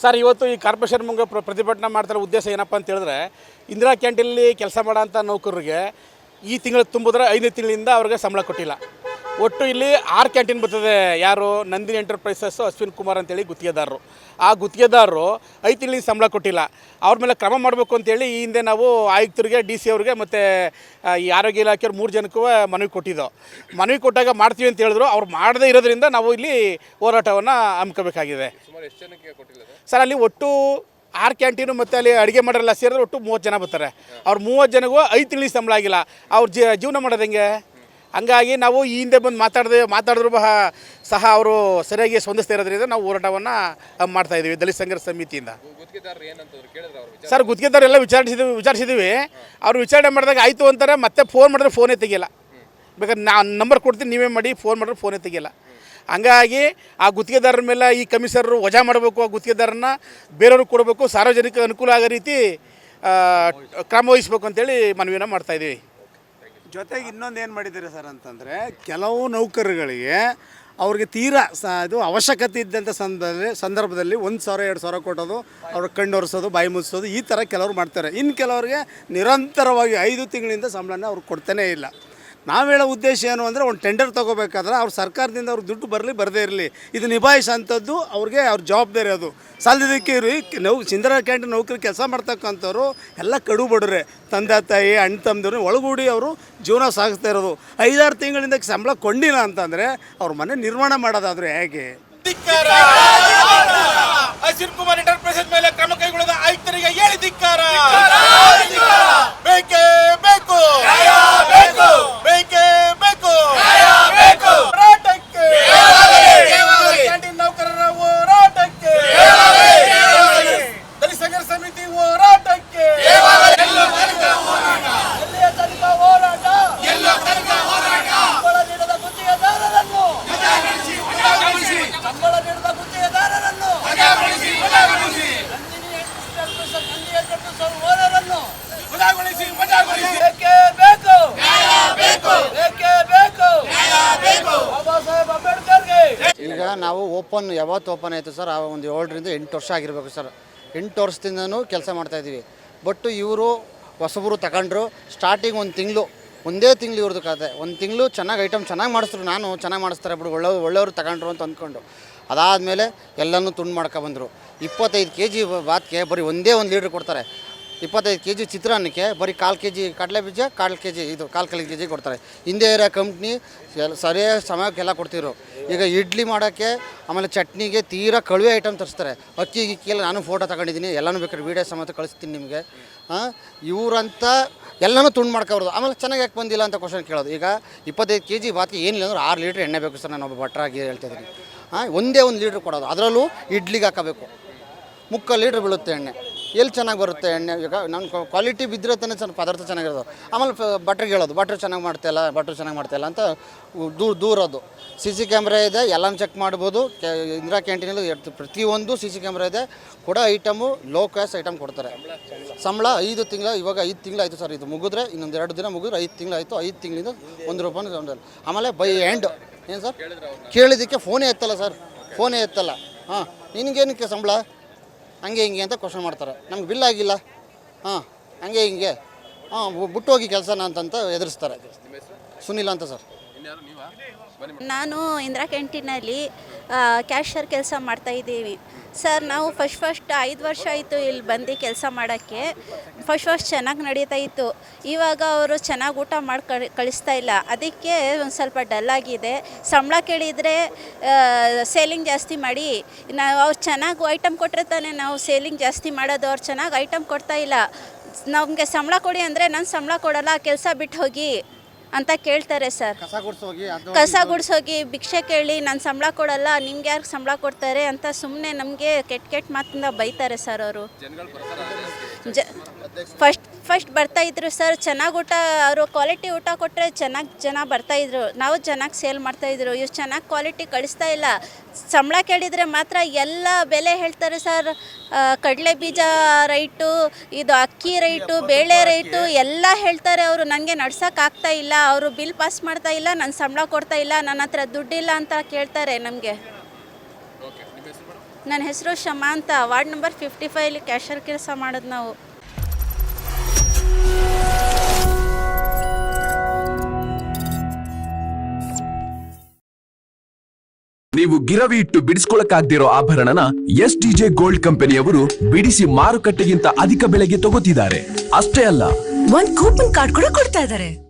Sir, ಇವತ್ತು ಈ corporation ಮುಂಗ ಪ್ರ- ಪ್ರತಿಭಟನೆ ಮಾಡ್ತಾರೆ ಉದ್ದೇಶ ಏನಪ್ಪ ಅಂತ ಹೇಳಿದ್ರೆ, ಇಂದಿರಾ ಕ್ಯಾಂಟೀನಲ್ಲಿ ಕೆಲಸ ಮಾಡೋಂಥ ನೌಕರರಿಗೆ ಈ ತಿಂಗಳು ತುಂಬಿದ್ರೆ ಐದನೇ ತಿಂಗಳಿಂದ ಅವ್ರಿಗೆ ಸಂಬಳ ಕೊಟ್ಟಿಲ್ಲ. ಒಟ್ಟು ಇಲ್ಲಿ ಆರು ಕ್ಯಾಂಟೀನ್ ಬರ್ತದೆ. ಯಾರು? ನಂದಿನಿ ಎಂಟರ್ಪ್ರೈಸಸ್ಸು ಅಶ್ವಿನ್ ಕುಮಾರ್ ಅಂತೇಳಿ ಗುತ್ತಿಗೆದಾರರು. ಆ ಗುತ್ತಿಗೆದಾರರು ಐದು ತಿಂಗಳಿಗೆ ಸಂಬಳ ಕೊಟ್ಟಿಲ್ಲ. ಅವ್ರ ಮೇಲೆ ಕ್ರಮ ಮಾಡಬೇಕು ಅಂತೇಳಿ ಈ ಹಿಂದೆ ನಾವು ಆಯುಕ್ತರಿಗೆ ಡಿ ಸಿ ಅವ್ರಿಗೆ ಮತ್ತು ಈ ಆರೋಗ್ಯ ಇಲಾಖೆಯವ್ರು ಮೂರು ಜನಕ್ಕೂ ಮನವಿ ಕೊಟ್ಟಿದ್ದೋ. ಮನವಿ ಕೊಟ್ಟಾಗ ಮಾಡ್ತೀವಿ ಅಂತ ಹೇಳಿದ್ರು. ಅವ್ರು ಮಾಡದೇ ಇರೋದ್ರಿಂದ ನಾವು ಇಲ್ಲಿ ಹೋರಾಟವನ್ನು ಹಮ್ಮಿಕೋಬೇಕಾಗಿದೆ. ಸುಮಾರು ಎಷ್ಟು ಜನಕ್ಕೆ ಕೊಟ್ಟಿಲ್ಲ ಸರ್ ಅಲ್ಲಿ ಒಟ್ಟು ಆರು ಕ್ಯಾಂಟೀನು ಮತ್ತು ಅಲ್ಲಿ ಅಡುಗೆ ಮಾಡೋರೆಲ್ಲ ಸೇರಿದ್ರೆ ಒಟ್ಟು ಮೂವತ್ತು ಜನ ಬರ್ತಾರೆ. ಅವ್ರು ಮೂವತ್ತು ಜನಗೂ ಐದು ತಿಂಗಳಿಗೆ ಸಂಬಳ ಆಗಿಲ್ಲ. ಅವ್ರು ಜೀವನ ಮಾಡೋದು ಹೆಂಗೆ? ಹಂಗಾಗಿ ನಾವು ಈ ಹಿಂದೆ ಬಂದು ಮಾತಾಡಿದೆ ಮಾತಾಡಿದ್ರು ಬಹ ಸಹ ಅವರು ಸರಿಯಾಗಿ ಸ್ಪಂದಿಸ್ತಾ ಇರೋದ್ರಿಂದ ನಾವು ಹೋರಾಟವನ್ನು ಮಾಡ್ತಾ ಇದ್ದೀವಿ ದಲಿತ ಸಂಘರ್ಷ ಸಮಿತಿಯಿಂದ. ಸರ್ ಗುತ್ತಿಗೆದಾರ ಎಲ್ಲ ವಿಚಾರಿಸಿದ್ವಿ ವಿಚಾರಿಸಿದ್ದೀವಿ ಅವ್ರು ವಿಚಾರಣೆ ಮಾಡಿದಾಗ ಆಯಿತು ಅಂತಾರೆ ಮತ್ತೆ ಫೋನ್ ಮಾಡಿದ್ರೆ ಫೋನೇ ತೆಗಿಯಲ್ಲ. ಬೇಕಾದ್ರೆ ನಾ ನಂಬರ್ ಕೊಡ್ತೀನಿ ನೀವೇ ಮಾಡಿ ಫೋನ್ ಮಾಡಿದ್ರೆ ಫೋನೇ ತೆಗಿಯಲ್ಲ. ಹಂಗಾಗಿ ಆ ಗುತ್ತಿಗೆದಾರರ ಮೇಲೆ ಈ ಕಮಿಷನರು ವಜಾ ಮಾಡಬೇಕು ಆ ಗುತ್ತಿಗೆದಾರನ್ನ ಬೇರೆಯವ್ರಿಗೆ ಕೊಡಬೇಕು ಸಾರ್ವಜನಿಕ ಅನುಕೂಲ ಆಗೋ ರೀತಿ ಕ್ರಮ ವಹಿಸ್ಬೇಕು ಅಂತೇಳಿ ಮನವಿನ ಮಾಡ್ತಾ ಇದ್ದೀವಿ. ಜೊತೆಗೆ ಇನ್ನೊಂದು ಏನು ಮಾಡಿದ್ದೀರಿ ಸರ್ ಅಂತಂದರೆ, ಕೆಲವು ನೌಕರರಿಗೆ ಅವ್ರಿಗೆ ತೀರಾ ಸ ಇದು ಅವಶ್ಯಕತೆ ಇದ್ದಂಥ ಸಂದರ್ಭದಲ್ಲಿ ಸಂದರ್ಭದಲ್ಲಿ ಒಂದು ಸಾವಿರ, ಎರಡು ಸಾವಿರ ಕೊಟ್ಟೋದು ಅವ್ರ ಕಣ್ಣು ಒರೆಸೋದು, ಬಾಯಿ ಮುಚ್ಚೋದು ಈ ಥರ ಕೆಲವರು ಮಾಡ್ತಾರೆ. ಇನ್ನು ಕೆಲವರಿಗೆ ನಿರಂತರವಾಗಿ ಐದು ತಿಂಗಳಿಂದ ಸಂಬಳನ ಅವ್ರು ಕೊಡ್ತಾನೇ ಇಲ್ಲ. ನಾವು ಹೇಳೋ ಉದ್ದೇಶ ಏನು ಅಂದರೆ ಒಂದು ಟೆಂಡರ್ ತೊಗೋಬೇಕಾದ್ರೆ ಅವ್ರ ಸರ್ಕಾರದಿಂದ ಅವ್ರಿಗೆ ದುಡ್ಡು ಬರಲಿ ಬರದೇ ಇರಲಿ. ಇದು ನಿಭಾಯಿಸೋಂಥದ್ದು ಅವ್ರಿಗೆ ಅವ್ರ ಜವಾಬ್ದಾರಿ ಅದು. ಸಾಲದಕ್ಕೆ ರೀ ನೌ ಸಿಂಧರ ಕ್ಯಾಂಟೀನ್ ನೌಕರಿ ಕೆಲಸ ಮಾಡ್ತಕ್ಕಂಥವ್ರು ಎಲ್ಲ ಕಡು ಬಡ್ರೆ. ತಂದೆ ತಾಯಿ ಅಣ್ಣ ತಮ್ಮದವ್ರು ಒಳಗೂಡಿ ಅವರು ಜೀವನ ಸಾಗಿಸ್ತಾ ಇರೋದು. ಐದಾರು ತಿಂಗಳಿಂದ ಸಂಬಳ ಕೊಂಡಿಲ್ಲ ಅಂತಂದರೆ ಅವ್ರ ಮನೆ ನಿರ್ಮಾಣ ಮಾಡೋದಾದ್ರೆ ಹೇಗೆ? ಹಸಿರು ಕುಮಾರ್ ಎಂಟರ್ಪ್ರೈಸಸ್ ಮೇಲೆ ಕ್ರಮ ಕೈಗೊಳ್ಳದ ಆಯುಕ್ತರಿಗೆ ಹೇಳಿ ಧಿಕ್ಕಾರ! ಬೇಕೇ ಬೇಕು ಬೇಕೇ ಬೇಕು ಹೋರಾಟಕ್ಕೆ ಕ್ಯಾಂಟೀನ್ ನೌಕರರ ಹೋರಾಟಕ್ಕೆ ದಲಿತ ಸಂಘರ್ಷ ಸಮಿತಿ ಹೋರಾಟಕ್ಕೆ ಎಲ್ಲಿಯ ತನಕ ಹೋರಾಟ ಸಂಬಳ ನೀಡದ ಗುತ್ತಿಗೆದಾರರನ್ನು ಸಂಬಳ ನೀಡದ ಗುತ್ತಿಗೆದಾರರನ್ನು ನಂದಿನಿ ಎಂಟರ್ಪ್ರೈಸಸ್ ನಂದಿನಿ ಎಂಟರ್ಪ್ರೈಸಸ್ ಓನರನ್ನು ವಜಾಗೊಳಿಸಿ ವಜಾಗೊಳಿಸಿ ಬೇಕೇ ಬೇಕು ಬೇಕೇ ಬೇಕು ಬಾಬಾ ಸಾಹೇಬ್ ಅಂಬೇಡ್ಕರ್ಗೆ ಈಗ ನಾವು ಓಪನ್, ಯಾವತ್ತು ಓಪನ್ ಆಯಿತು ಸರ್, ಆ ಒಂದು ಏಳರಿಂದ ಎಂಟು ವರ್ಷ ಆಗಿರಬೇಕು ಸರ್. ಎಂಟು ವರ್ಷದಿಂದನೂ ಕೆಲಸ ಮಾಡ್ತಾಯಿದ್ದೀವಿ ಬಟ್ ಇವರು ಹೊಸಬರು ತಗೊಂಡ್ರು ಸ್ಟಾರ್ಟಿಂಗ್ ಒಂದು ತಿಂಗಳು, ಒಂದೇ ತಿಂಗಳು ಇವ್ರದ್ದು ಕತೆ. ಒಂದು ತಿಂಗಳು ಚೆನ್ನಾಗಿ ಐಟಮ್ ಚೆನ್ನಾಗಿ ಮಾಡಿಸ್ರು ನಾನು, ಚೆನ್ನಾಗಿ ಮಾಡಿಸ್ತಾರೆ ಬಿಡು, ಒಳ್ಳೆ ಒಳ್ಳೆಯವರು ತಗೊಂಡ್ರು ಅಂತ ಅಂದ್ಕೊಂಡು. ಅದಾದಮೇಲೆ ಎಲ್ಲನೂ ತುಂಡು ಮಾಡ್ಕೊಬಂದರು ಇಪ್ಪತ್ತೈದು ಕೆ ಜಿ ಬಾತ್ಗೆ ಬರೀ ಒಂದೇ ಒಂದು ಲೀಟ್ರ್ ಕೊಡ್ತಾರೆ. ಇಪ್ಪತ್ತೈದು ಕೆ ಜಿ ಚಿತ್ರಾನ್ನಕ್ಕೆ ಬರೀ ಕಾಲು ಕೆ ಜಿ ಕಡಲೆ ಬೀಜ ಕಾಲು ಕೆ ಜಿ ಇದು, ಕಾಲು ಕಾಲು ಕೆ ಜಿ ಕೊಡ್ತಾರೆ. ಹಿಂದೆ ಇರೋ ಕಂಪ್ನಿ ಸರಿಯಾದ ಸಮಯಕ್ಕೆಲ್ಲ ಕೊಡ್ತಿದ್ರು. ಈಗ ಇಡ್ಲಿ ಮಾಡೋಕ್ಕೆ, ಆಮೇಲೆ ಚಟ್ನಿಗೆ ತೀರಾ ಕಳುವೆ ಐಟಮ್ ತರಿಸ್ತಾರೆ. ಅಕ್ಕಿ ಗಿಕ್ಕಿಯಲ್ಲಿ ನಾನು ಫೋಟೋ ತಗೊಂಡಿದ್ದೀನಿ. ಎಲ್ಲನೂ ಬೇಕಾದ್ರೆ ವೀಡಿಯೋ ಸಮೇತ ಕಳಿಸ್ತೀನಿ ನಿಮಗೆ. ಇವರಂತ ಎಲ್ಲನೂ ತುಂಡು ಮಾಡ್ಕೋಬಾರ್ದು ಆಮೇಲೆ ಚೆನ್ನಾಗಿ ಯಾಕೆ ಬಂದಿಲ್ಲ ಅಂತ ಕ್ವಶನ್ ಕೇಳೋದು. ಈಗ ಇಪ್ಪತ್ತೈದು ಕೆ ಜಿ ಬಾತಿ ಏನಿಲ್ಲ ಅಂದ್ರೆ ಆರು ಲೀಟ್ರ್ ಎಣ್ಣೆ ಬೇಕು ಸರ್, ನಾನು ಒಬ್ಬ ಭಟ್ರಾಗಿ ಹೇಳ್ತಾ ಇದ್ದೀನಿ. ಹಾಂ ಒಂದೇ ಒಂದು ಲೀಟ್ರ್ ಕೊಡೋದು. ಅದರಲ್ಲೂ ಇಡ್ಲಿಗೆ ಹಾಕಬೇಕು. ಮುಕ್ಕಾಲು ಲೀಟ್ರ್ ಬೀಳುತ್ತೆ ಎಣ್ಣೆ. ಎಲ್ಲಿ ಚೆನ್ನಾಗಿ ಬರುತ್ತೆ ಎಣ್ಣೆ? ಈಗ ನನ್ನ ಕ್ವಾಲಿಟಿ ಬಿದ್ದರೆ ತಾನೇ ಚೆನ್ನ ಪದಾರ್ಥ ಚೆನ್ನಾಗಿರೋದು. ಆಮೇಲೆ ಬಟ್ರಿಗೆ ಹೇಳೋದು ಬಟ್ರ್ ಚೆನ್ನಾಗಿ ಮಾಡ್ತಾಯಿಲ್ಲ ಬಟ್ರ್ ಚೆನ್ನಾಗಿ ಮಾಡ್ತಾಯಿಲ್ಲ ಅಂತ ದೂರ ದೂರೋದು ಸಿ ಸಿ ಕ್ಯಾಮ್ರಾ ಇದೆ, ಎಲ್ಲನೂ ಚೆಕ್ ಮಾಡ್ಬೋದು. ಇಂದಿರಾ ಕ್ಯಾಂಟೀನಲ್ಲಿ ಪ್ರತಿಯೊಂದು ಸಿ ಸಿ ಕ್ಯಾಮ್ರಾ ಇದೆ. ಕೊಡೋ ಐಟಮು ಲೋ ಕ್ಲಾಸ್ ಐಟಮ್ ಕೊಡ್ತಾರೆ. ಸಂಬಳ ಐದು ತಿಂಗಳ, ಇವಾಗ ಐದು ತಿಂಗಳು ಆಯಿತು ಸರ್ ಇದು ಮುಗಿದ್ರೆ, ಇನ್ನೊಂದು ಎರಡು ದಿನ ಮುಗಿದ್ರೆ ಐದು ತಿಂಗಳು ಆಯಿತು, ಐದು ತಿಂಗಳಿಂದ ಒಂದು ರೂಪಾಯಿ ಆಮೇಲೆ ಬೈ ಎಂಡ್ ಏನು ಸರ್ ಕೇಳಿದ್ದಕ್ಕೆ ಫೋನೇ ಎತ್ತಲ್ಲ ಸರ್ ಫೋನೇ ಎತ್ತಲ್ಲ. ಹಾಂ, ನಿನಗೇನಕ್ಕೆ ಸಂಬಳ? ಹಂಗೆ ಹಿಂಗೆ ಅಂತ ಕ್ವಶನ್ ಮಾಡ್ತಾರೆ. ನಮ್ಗೆ ಬಿಲ್ ಆಗಿಲ್ಲ. ಹಾಂ ಹಂಗೆ ಹಿಂಗೆ. ಹಾಂ ಬಿಟ್ಟು ಹೋಗಿ ಕೆಲಸನ ಅಂತಂತ ಎದುರಿಸ್ತಾರೆ. ಸುನಿಲ್ ಅಂತ ಸರ್. ನಾನು ಇಂದಿರಾ ಕ್ಯಾಂಟೀನಲ್ಲಿ ಕ್ಯಾಶಿಯರ್ ಕೆಲಸ ಮಾಡ್ತಾ ಇದ್ದೀವಿ. ಸರ್, ನಾವು ಫಸ್ಟ್ ಫಸ್ಟ್ ಐದು ವರ್ಷ ಆಯಿತು ಇಲ್ಲಿ ಬಂದು ಕೆಲಸ ಮಾಡೋಕ್ಕೆ. ಫಸ್ಟ್ ಫಸ್ಟ್ ಚೆನ್ನಾಗಿ ನಡೀತಾ ಇತ್ತು. ಇವಾಗ ಅವರು ಚೆನ್ನಾಗಿ ಊಟ ಮಾಡಿ ಕಳಿಸ್ತಾ ಇಲ್ಲ. ಅದಕ್ಕೆ ಒಂದು ಸ್ವಲ್ಪ ಡಲ್ ಆಗಿದೆ. ಸಂಬಳ ಕೇಳಿದರೆ ಸೇಲಿಂಗ್ ಜಾಸ್ತಿ ಮಾಡಿ. ನಾವು ಅವ್ರು ಚೆನ್ನಾಗಿ ಐಟಮ್ ಕೊಟ್ಟರೆ ತಾನೇ ನಾವು ಸೇಲಿಂಗ್ ಜಾಸ್ತಿ ಮಾಡೋದು. ಅವ್ರು ಚೆನ್ನಾಗಿ ಐಟಮ್ ಕೊಡ್ತಾ ಇಲ್ಲ. ನಮಗೆ ಸಂಬಳ ಕೊಡಿ ಅಂದರೆ ನಾನು ಸಂಬಳ ಕೊಡಲ್ಲ. ಕೆಲಸ ಬಿಟ್ಟು ಹೋಗಿ. ಅಂತ ಕೇಳ್ತಾರೆ ಸರ್. ಕಸ ಗುಡ್ಸೋಗಿ ಅದು ಕಸ ಗುಡ್ಸೋಗಿ ಭಿಕ್ಷೆ ಕೇಳಿ ನಾನು ಸಂಬಳ ಕೊಡಲ್ಲ ನಿಮ್ಗೆ ಯಾರು ಸಂಬಳ ಕೊಡ್ತಾರೆ ಅಂತ ಸುಮ್ಮನೆ ನಮಗೆ ಕೆಟ್ಟ ಕೆಟ್ಟ ಮಾತಿಂದ ಬೈತಾರೆ ಸರ್ ಅವರು. ಜನಗಳು ಬರ್ತಾರ ಜ ಫಸ್ಟ್ ಫಸ್ಟ್ ಬರ್ತಾಯಿದ್ರು ಸರ್ ಚೆನ್ನಾಗಿ ಊಟ, ಅವರು ಕ್ವಾಲಿಟಿ ಊಟ ಕೊಟ್ಟರೆ ಚೆನ್ನಾಗಿ ಜನ ಬರ್ತಾ ಇದ್ರು. ನಾವು ಚೆನ್ನಾಗಿ ಸೇಲ್ ಮಾಡ್ತಾಯಿದ್ರು ಇವ್ರು ಚೆನ್ನಾಗಿ ಕ್ವಾಲಿಟಿ ಕಳಿಸ್ತಾ ಇಲ್ಲ. ಸಂಬಳ ಕೇಳಿದರೆ ಮಾತ್ರ ಎಲ್ಲ ಬೆಲೆ ಹೇಳ್ತಾರೆ ಸರ್ ಕಡಲೆ ಬೀಜ ರೈಟು ಇದು ಅಕ್ಕಿ ರೈಟು ಬೇಳೆ ರೈಟು ಎಲ್ಲ ಹೇಳ್ತಾರೆ ಅವರು. ನನಗೆ ನಡ್ಸೋಕ್ಕಾಗ್ತಾ ಇಲ್ಲ. ಅವರು ಬಿಲ್ ಪಾಸ್ ಮಾಡ್ತಾ ಇಲ್ಲ. ನನ್ನ ಸಂಬಳ ಕೊಡ್ತಾ ಇಲ್ಲ. ನನ್ನ ಹತ್ರ ದುಡ್ಡಿಲ್ಲ ಅಂತ ಕೇಳ್ತಾರೆ ನಮಗೆ. ನನ್ನ ಹೆಸರು ಶಮಾ ಅಂತ ವಾರ್ಡ್ ನಂಬರ್ ಫಿಫ್ಟಿ ಫೈವ್ಲಿ ಕ್ಯಾಶರ್ ಕೆಲಸ ಮಾಡೋದು ನಾವು. ನೀವು ಗಿರವಿ ಇಟ್ಟು ಬಿಡಿಸ್ಕೊಳಕ್ಕಾಗ್ದಿರೋ ಆಭರಣನ ಎಸ್ ಡಿಜೆ ಗೋಲ್ಡ್ ಕಂಪನಿಯವರು ಬಿಡಿಸಿ ಮಾರುಕಟ್ಟೆಗಿಂತ ಅಧಿಕ ಬೆಲೆಗೆ ತಗೋತಿದ್ದಾರೆ. ಅಷ್ಟೇ ಅಲ್ಲ. ಒಂದ್ ಕೂಪನ್ ಕಾರ್ಡ್ ಕೂಡ ಕೊಡ್ತಾ ಇದಾರೆ